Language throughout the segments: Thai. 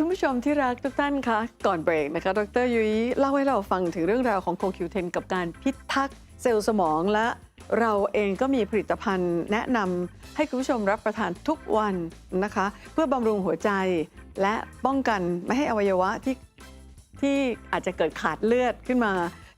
คุณผู้ชมที่รักทุกท่านคะก่อนเบรกนะคะ ดรยุ้ยเล่าให้เราฟังถึงเรื่องราวของโคคิวเทนกับการพิทักษ์เซลล์สมองและเราเองก็มีผลิตภัณฑ์แนะนำให้คุณผู้ชมรับประทานทุกวันนะคะ เพื่อบำรุงหัวใจ และป้องกันไม่ให้อวัยวะที่ที่อาจจะเกิดขาดเลือดขึ้นมา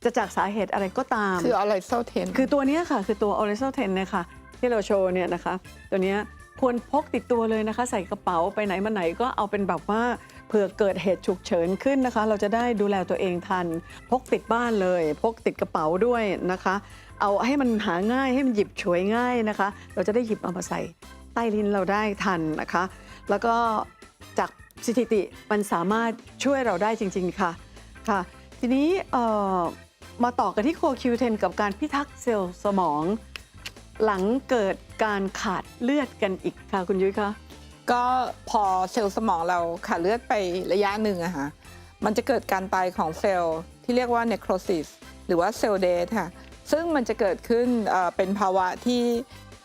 จะจากสาเหตุอะไรก็ตาม คืออะไรเซลเทนคือตัวเนี้ยค่ะ คือตัว o r i z o 10เนี่ยค่ะที่เราโชว์เนี่ยนะคะ ตัวเนี้ย ควรพกติดตัวเลยนะคะ ใส่กระเป๋าไปไหนมาไหนก็เอาเป็นแบบว่าเผื่อเกิดเหตุฉุกเฉินขึ้นนะคะ เราจะได้ดูแลตัวเองทัน พกติดบ้านเลย พกติดกระเป๋าด้วยนะคะ เอาให้มันหาง่ายให้มันหยิบฉวยง่ายนะคะ เราจะได้หยิบเอามาใส่ใต้ลิ้นเราได้ทันนะคะ แล้วก็จากสถิติมันสามารถช่วยเราได้จริง ๆค่ะค่ะ ทีนี้มาต่อกันที่โคคิวเทนกับการพิทักษ์เซลล์สมอง หลังเกิดการขาดเลือดกันอีกค่ะคุณยุ้ยคะก็พอเซลล์สมองเราขาดเลือดไประยะหนึ่งอะฮะมันจะเกิดการตายของเซลล์ที่เรียกว่า necrosis หรือว่าเซลล์เดทค่ะซึ่งมันจะเกิดขึ้นเอ่อเป็นภาวะที่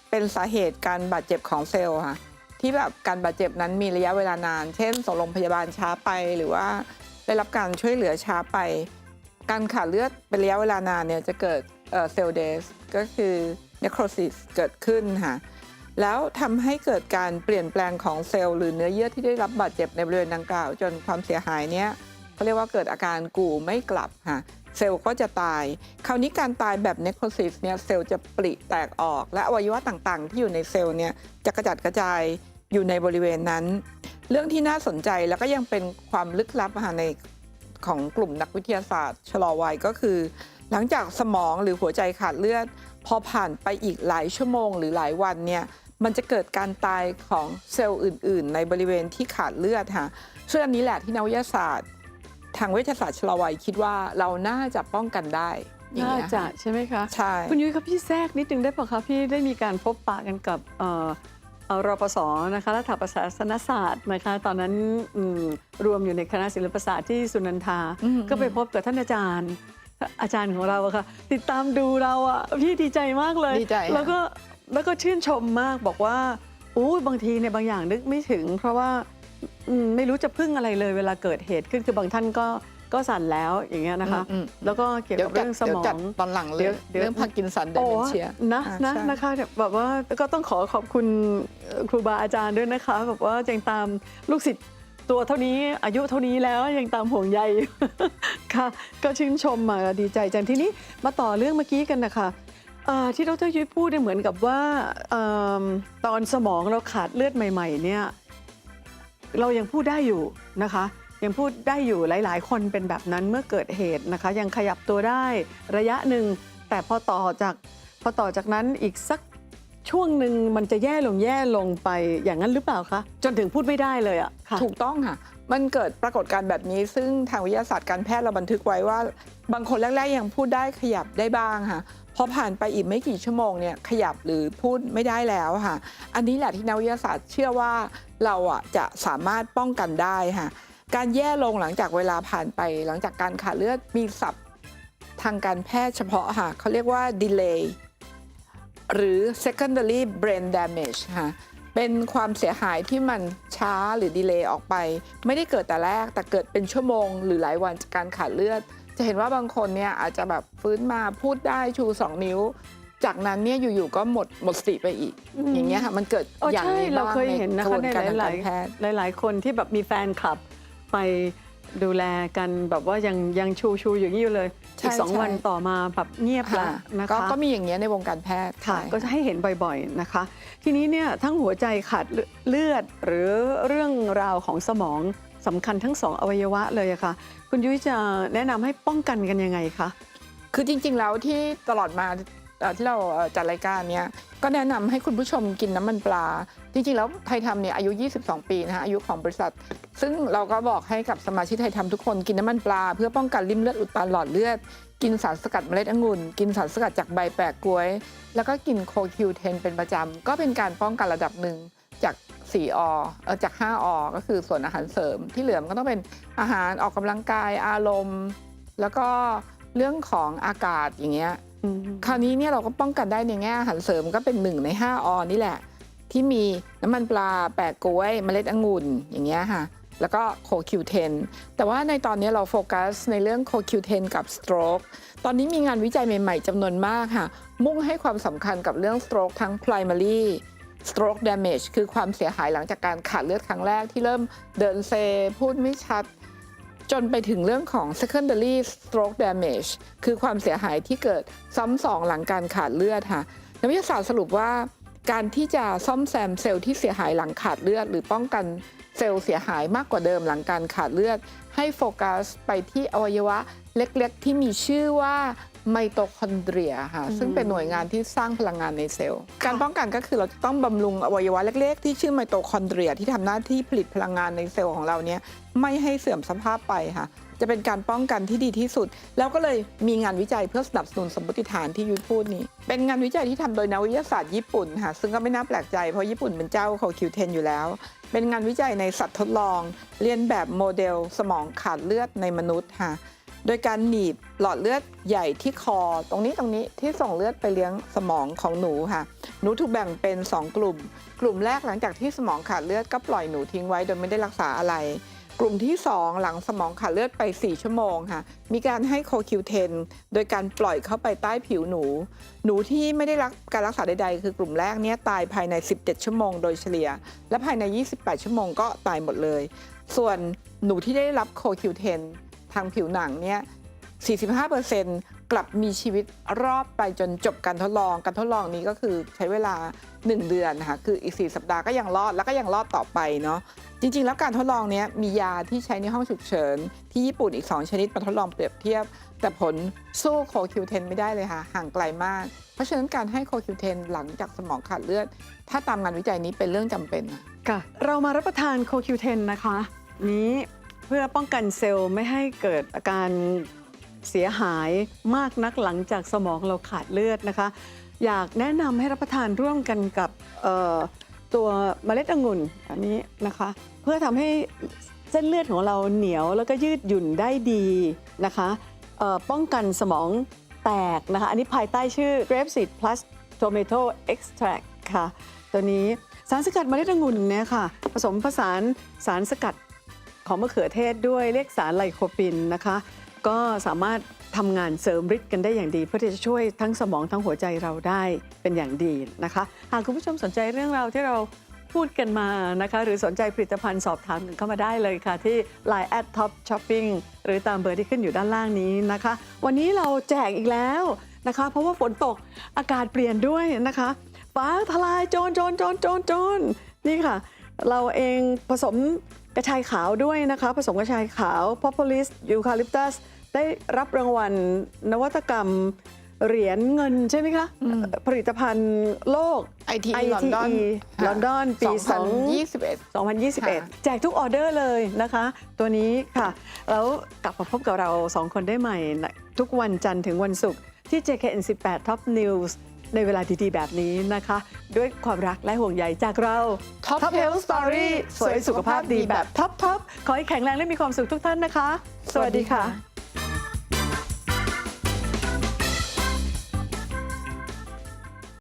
เป็นสาเหตุการบาดเจ็บของเซลล์ค่ะที่แบบการบาดเจ็บนั้นมีระยะเวลานาน เช่นส่งโรงพยาบาลช้าไปหรือว่าได้รับการช่วยเหลือช้าไป การขาดเลือดเป็นระยะเวลานานเนี่ยจะเกิดเซลล์เดสก็คือ necrosis เกิดขึ้นค่ะแล้วทำให้เกิดการเปลี่ยนแปลงของเซลล์หรือเนื้อเยื่อที่ได้รับบาดเจ็บในบริเวณดังกล่าว จนความเสียหายเนี้ยเขาเรียกว่าเกิดอาการกู่ไม่กลับค่ะเซลล์ก็จะตาย คราวนี้การตายแบบ necrosis เนี่ยเซลล์จะปริแตกออก และอวัยวะต่างๆ ที่อยู่ในเซลล์เนี่ยจะกระจัดกระจายอยู่ในบริเวณนั้น เรื่องที่น่าสนใจแล้วก็ยังเป็นความลึกลับอะค่ะในของกลุ่มนักวิทยาศาสตร์ชะลอวัยก็คือ หลังจากสมองหรือหัวใจขาดเลือด พอผ่านไปอีกหลายชั่วโมงหรือหลายวันเนี่ยมันจะเกิดการตายของเซลล์อื่น ๆ ในบริเวณที่ขาดเลือดค่ะซึ่งอันนี้แหละที่นักวิทยาศาสตร์ ทางเวชศาสตร์ชะลอวัยคิดว่าเราน่าจะป้องกันได้อย่งน่าเงี้ยจะค่ะใช่ไหมคะใช่คุณยุ้ยครับพี่แทรกนิดนึงได้ปะคะพี่ได้มีการพบปะกันกับเอ่อเอ่อรปศนะคะรัฐประศาสนศาสตร์นะคะตอนนั้นอืมรวมอยู่ในคณะศิลปศาสตร์ที่สุนันทาอืมก็ไปพบกับท่านอาจารย์ อาจารย์ของเราอะค่ะ ติดตามดูเราอะพี่ดีใจมากเลยดีใจค่ะ แล้วก็แล้วก็ชื่นชมมากบอกว่าอู้บางทีเนี่ยบางอย่างนึกไม่ถึง เพราะว่าอืมไม่รู้จะพึ่งอะไรเลยเวลาเกิดเหตุขึ้นคือบางท่านก็ก็สั่นแล้วอย่างเงี้ยนะคะ อืมแล้วก็เกี่ยวเดี๋ยกัวบจัดเรื่องสเดี๋ยมวอจัดง ตอนหลังเลเดี๋ยยวเดี๋ยว เรื่องพาร์กินสันเดโอ้เมนเชีย นะอ่านะใช่ นะคะเนี่ยแบบว่าก็ต้องขอขอบคุณเอ่อครูบาอาจารย์ด้วยนะคะแบบว่ายังตามลูกศิษย์ ตัวเท่านี้อายุเท่านี้แล้วยังตามห่วงใย ค่ะ ก็ชื่นชมมาดีใจจังทีนี้มาต่อเรื่องเมื่อกี้กันนะคะเอ่ที่ดรยุ้ยพูดเนี่ยเหมือนกับว่าตอนสมองเราขาดเลือดใหม่ ๆ เนี่ยเรายังพูดได้อยู่นะคะ ยังพูดได้อยู่หลาย ๆ คนเป็นแบบนั้นเมื่อเกิดเหตุนะคะ ยังขยับตัวได้ระยะหนึ่งแต่พอต่อจากพอต่อจากนั้นอีกสัก ช่วงหนึ่งมันจะแย่ลงแย่ลงไปอย่างนั้นหรือเปล่าคะ จนถึงพูดไม่ได้เลยอะค่ะ ถูกต้องค่ะ มันเกิดปรากฏการณ์แบบนี้ ซึ่งทางวิทยาศาสตร์การแพทย์เราบันทึกไว้ว่า บางคนแรก ๆ ยังพูดได้ขยับได้บ้างค่ะพอผ่านไปอีกไม่กี่ชั่วโมงเนี่ยขยับหรือพูดไม่ได้แล้วค่ะ อันนี้แหละที่นักวิทยาศาสตร์เชื่อว่าเราอะจะสามารถป้องกันได้ค่ะ การแย่ลงหลังจากเวลาผ่านไป หลังจากการขาดเลือดมีศัพท์ทางการแพทย์เฉพาะค่ะเขาเรียกว่า delay หรือ secondary brain damage ค่ะเป็นความเสียหายที่มันช้าหรือดีเลย์ออกไป ไม่ได้เกิดแต่แรกแต่เกิดเป็นชั่วโมง หรือหลายวันจากการขาดเลือด จะเห็นว่าบางคนเนี่ยอาจจะแบบฟื้นมาพูดได้ชู 2 นิ้ว จากนั้นเนี่ยอยู่ๆก็หมดหมดสติไปอีกอืมอย่างเงี้ยค่ะมันเกิดโอ้อย่างใช่นี้เราบ้างเคยเห็นในนะกระบคะวนในการทางหกาลารยแพทย์ๆหลาย ๆ คนที่แบบมีแฟนคลับไป ดูแลกันแบบว่ายังยังชูชูๆอย่างนี้อยู่เลยใช่อีกสองใช่ วันต่อมาแบบเงียบแล้วค่ะนะคะก็ก็มีอย่างเงี้ยในวงการแพทย์ค่ะใช่ก็จะให้เห็นบ่อยๆนะคะ ทีนี้เนี่ยทั้งหัวใจขาดเลือดหรือเรื่องราวของสมองสำคัญทั้งสองอวัยวะเลยอะค่ะ คุณยุ้ยจะแนะนำให้ป้องกันกันยังไงคะ คือจริง ๆ แล้วที่ตลอดมาเอ่อ ที่เราจัดรายการเนี้ยก็แนะนำให้คุณผู้ชมกินน้ำมันปลา จริงๆ แล้วไทยทำเนี่ยอายุ 22 ปีนะคะอายุของบริษัท ซึ่งเราก็บอกให้กับสมาชิกไทยทำทุกคนกินน้ำมันปลา เพื่อป้องกันริ่มเลือดอุดตันหลอดเลือด กินสารสกัดเมล็ดองุ่น กินสารสกัดจากใบแปะกล้วย แล้วก็กินโคคิวเทนเป็นประจำ ก็เป็นการป้องกันระดับหนึ่งจาก4อเออจาก5อก็คือส่วนอาหารเสริมที่เหลือมันก็ต้องเป็นอาหารออกกำลังกายอารมณ์ แล้วก็เรื่องของอากาศอย่างเงี้ย คราวนี้เนี่ยเราก็ป้องกันได้ในแง่อาหารเสริมก็เป็นหนึ่งใน 5 ออนี่แหละ ที่มีน้ำมันปลาแปะกล้วยเมล็ดองุ่นอย่างเงี้ยค่ะ แล้วก็ CoQ10 แต่ว่าในตอนนี้เราโฟกัสในเรื่อง CoQ10 กับ stroke ตอนนี้มีงานวิจัยใหม่ๆจำนวนมากค่ะ มุ่งให้ความสำคัญกับเรื่อง stroke ทั้ง primary stroke damage คือความเสียหายหลังจากการขาดเลือดครั้งแรกที่เริ่มเดินเซ พูดไม่ชัด จนไปถึงเรื่องของ secondary stroke damage คือความเสียหายที่เกิดซ้ำสองหลังการขาดเลือดค่ะนักวิทยาศาสตร์สรุปว่า การที่จะซ่อมแซมเซลล์ที่เสียหายหลังขาดเลือด หรือป้องกันเซลล์เสียหายมากกว่าเดิมหลังการขาดเลือด ให้โฟกัสไปที่อวัยวะ เล็กๆ ที่มีชื่อว่าไมโตคอนเดรียค่ะ ซึ่งเป็นหน่วยงานที่สร้างพลังงานในเซลล์ การป้องกันก็คือเราจะต้องบำรุงอวัยวะเล็ก ๆ ที่ชื่อไมโตคอนเดรียที่ทำหน้าที่ผลิตพลังงานในเซลล์ของเราเนี่ยไม่ให้เสื่อมสภาพไปค่ะ จะเป็นการป้องกันที่ดีที่สุด แล้วก็เลยมีงานวิจัยเพื่อสนับสนุนสมมติฐานที่ยุทธพูดนี้ เป็นงานวิจัยที่ทำโดยนักวิทยาศาสตร์ญี่ปุ่นค่ะ ซึ่งก็ไม่น่าแปลกใจเพราะญี่ปุ่นเป็นเจ้าของ Q10 อยู่แล้ว เป็นงานวิจัยในสัตว์ทดลอง เรียนแบบโมเดล สมองขาดเลือดในมนุษย์ค่ะ โดยการหนีบหลอดเลือดใหญ่ที่คอ ตรงนี้ตรงนี้ที่ส่งเลือดไปเลี้ยงสมองของหนูค่ะ หนูถูกแบ่งเป็น 2 กลุ่ม กลุ่มแรกหลังจากที่สมองขาดเลือดก็ปล่อยหนูทิ้งไว้โดยไม่ได้รักษาอะไร กลุ่มที่ 2 หลังสมองขาดเลือดไป 4 ชั่วโมงค่ะ มีการให้โคคิวเทนโดยการปล่อยเข้าไปใต้ผิวหนู หนูที่ไม่ได้รับการรักษาใดๆ คือกลุ่มแรกเนี้ยตายภายใน 17 ชั่วโมงโดยเฉลี่ย และภายใน 28 ชั่วโมงก็ตายหมดเลย ส่วนหนูที่ได้รับโคคิวเทน ทางผิวหนังเนี่ย 45%กลับมีชีวิตรอดไปจนจบการทดลอง การทดลองนี้ก็คือใช้เวลา 1 เดือนนะคะคืออีก 4 สัปดาห์ก็ยังรอดแล้วก็ยังรอดต่อไปเนาะจริงๆ แล้วการทดลองนี้มียาที่ใช้ในห้องฉุกเฉิน ที่ญี่ปุ่นอีก 2 ชนิดมาทดลองเปรียบเทียบ แต่ผลสู้โคคิวเทนไม่ได้เลยค่ะห่างไกลมาก เพราะฉะนั้นการให้โคคิวเทนหลังจากสมองขาดเลือด ถ้าตามงานวิจัยนี้เป็นเรื่องจำเป็นค่ะเรามารับประทานโคคิวเทนนะคะนี้ เพื่อป้องกันเซลล์ไม่ให้เกิดอาการเสียหายมากนักหลังจากสมองเราขาดเลือดนะคะ อยากแนะนำให้รับประทานร่วมกันกับตัวเมล็ดองุ่นอันนี้นะคะ เพื่อทำให้เส้นเลือดของเราเหนียวแล้วก็ยืดหยุ่นได้ดีนะคะป้องกันสมองแตกนะคะ อันนี้ภายใต้ชื่อ Grape Seed Plus Tomato Extract ค่ะ ตัวนี้สารสกัดเมล็ดองุ่นเนี่ยค่ะ ผสมผสานสารสกัด ของมะเขือเทศด้วยเรียกสารไลโคปินนะคะ ก็สามารถทำงานเสริมฤทธิ์กันได้อย่างดี เพื่อที่จะช่วยทั้งสมองทั้งหัวใจเราได้เป็นอย่างดีนะคะ หากคุณผู้ชมสนใจเรื่องราวที่เราพูดกันมานะคะ หรือสนใจผลิตภัณฑ์สอบถามกันเข้ามาได้เลยค่ะ ที่ Line at Top Shopping หรือตามเบอร์ที่ขึ้นอยู่ด้านล่างนี้นะคะ วันนี้เราแจกอีกแล้วนะคะ เพราะว่าฝนตกอากาศเปลี่ยนด้วยนะคะฟ้าทลายโจรโจรโจรโจรโจรนี่ค่ะ เราเองผสม กระชายขาวด้วยนะคะผสมกระชายขาว Propolis Eucalyptus ได้รับรางวัลนวัตกรรมเหรียญเงินใช่ไหมคะอืมผลิตภัณฑ์โลก ITE ITE ลอนดอนลอนดอนปี 2021 2021 แจกทุกออเดอร์เลยนะคะ ตัวนี้ค่ะ แล้วกลับมาพบกับเรา 2 คนได้ใหม่นะทุกวันจันทร์ถึงวันศุกร์ที่ JKN 18 Top News ในเวลาดีๆ แบบนี้นะคะ ด้วยความรักและห่วงใยจากเรา Top Health Story สวยสุขภาพดีแบบท็อปทอปขอให้แข็งแรงและมีความสุขทุกท่านนะคะ สวัสดีค่ะ